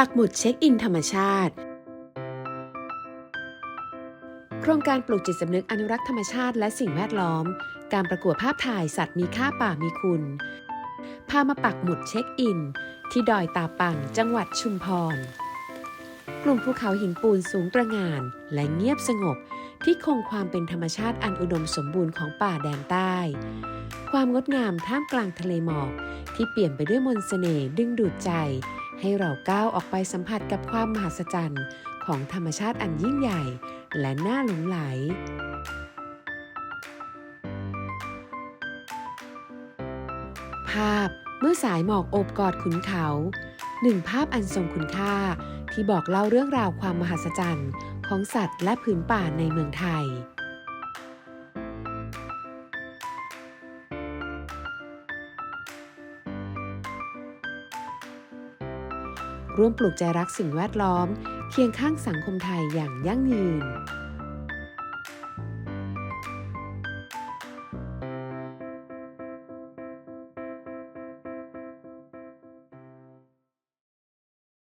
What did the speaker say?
ปักหมุดเช็คอินธรรมชาติ โครงการปลูกจิตสำนึกอนุรักษ์ธรรมชาติและสิ่งแวดล้อม การประกวดภาพถ่ายสัตว์มีค่าป่ามีคุณ พามาปักหมุดเช็คอิน ที่ดอยตาปังจังหวัดชุมพร กลุ่มภูเขาหินปูนสูงตระงานและเงียบสงบที่คงความเป็นธรรมชาติอันอุดมสมบูรณ์ของป่าแดนใต้ ความงดงามท่ามกลางทะเลหมอกที่เปลี่ยมไปด้วยมนต์เสน่ห์ดึงดูดใจ ให้เราก้าวออกไปสัมผัสกับความมหัศจรรย์ของธรรมชาติอันยิ่งใหญ่ และน่าหลงไหล ภาพเมื่อสายหมอกโอบกอดขุนเขาหนึ่งภาพอันทรงคุณค่าที่บอกเล่าเรื่องราวความมหัศจรรย์ของสัตว์และผืนป่าในเมืองไทย ร่วมปลูกใจรักสิ่งแวดล้อม เคียงข้างสังคมไทยอย่างยั่งยืน